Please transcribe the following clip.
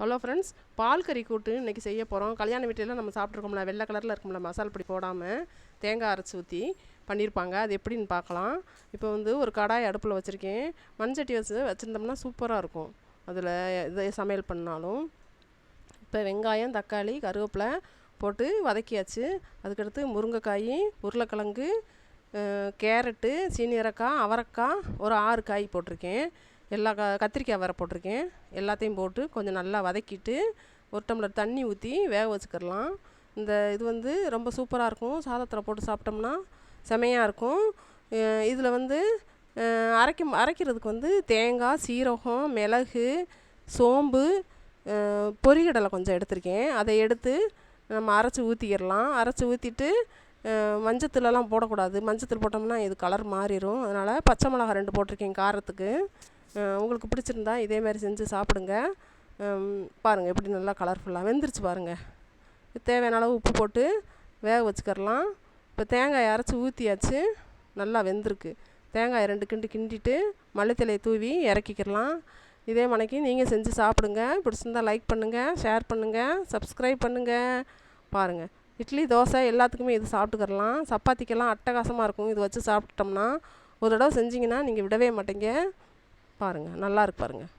Hello friends பால் கறி கூட்டு இன்றைக்கி செய்ய போகிறோம் கல்யாண வீட்டிலலாம் நம்ம சாப்பிட்ருக்கோம்ல வெள்ளை கலரில் இருக்கும்ல மசால் பொடி போடாமல் தேங்காய் அரைச்சி ஊற்றி பண்ணியிருப்பாங்க அது எப்படின்னு பார்க்கலாம். இப்போ வந்து ஒரு கடாய் அடுப்பில் வச்சுருக்கேன். மண்சட்டி வச்சு வச்சுருந்தோம்னா சூப்பராக இருக்கும். அதில் இதை சமையல் பண்ணாலும். இப்போ வெங்காயம் தக்காளி கருவேப்பிலை போட்டு வதக்கியாச்சு. அதுக்கடுத்து முருங்கைக்காய் உருளைக்கிழங்கு கேரட்டு சீனியரக்காய் அவரைக்காய் ஒரு ஆறு காய் போட்டிருக்கேன். எல்லா க கத்திரிக்காய் வேறு போட்டிருக்கேன். எல்லாத்தையும் போட்டு கொஞ்சம் நல்லா வதக்கிட்டு ஒரு டம்ளர் தண்ணி ஊற்றி வேக வச்சுக்கிடலாம். இந்த இது வந்து ரொம்ப சூப்பராக இருக்கும். சாதத்தில் போட்டு சாப்பிட்டோம்னா செமையாக இருக்கும். இதில் வந்து அரைக்கும் அரைக்கிறதுக்கு வந்து தேங்காய் சீரகம் மிளகு சோம்பு பொரிகடலை கொஞ்சம் எடுத்திருக்கேன். அதை எடுத்து நம்ம அரைச்சி ஊற்றிக்கிடலாம் அரைச்சி ஊற்றிட்டு மஞ்சத்தூளெல்லாம் போடக்கூடாது. மஞ்சத்தூள் போட்டோம்னா இது கலர் மாறிடும் அதனால் பச்சை மிளகா ரெண்டு போட்டிருக்கேன் காரத்துக்கு. உங்களுக்கு பிடிச்சிருந்தா இதே மாதிரி செஞ்சு சாப்பிடுங்க. பாருங்கள் எப்படி நல்லா கலர்ஃபுல்லாக வெந்துருச்சு பாருங்கள் தேவையான அளவு உப்பு போட்டு வேக வச்சுக்கரலாம் இப்போ தேங்காயை அரைச்சி ஊற்றியாச்சு நல்லா வெந்திருக்கு. தேங்காய் ரெண்டு கிண்டு கிண்டிட்டு மல்லித்தலையை தூவி இறக்கிக்கிறலாம். இதே மனைக்கு நீங்கள் செஞ்சு சாப்பிடுங்க. பிடிச்சிருந்தா லைக் பண்ணுங்கள் ஷேர் பண்ணுங்கள் சப்ஸ்கிரைப் பண்ணுங்கள் பாருங்கள் இட்லி தோசை எல்லாத்துக்குமே இது சாப்பிட்டுக்கரலாம் சப்பாத்திக்கெல்லாம் அட்டகாசமாக இருக்கும். இது வச்சு சாப்பிட்டோம்னா ஒரு தடவை செஞ்சிங்கன்னா நீங்கள் விடவே மாட்டீங்க. பாருங்கள் நல்லாயிருக்கு பாருங்கள்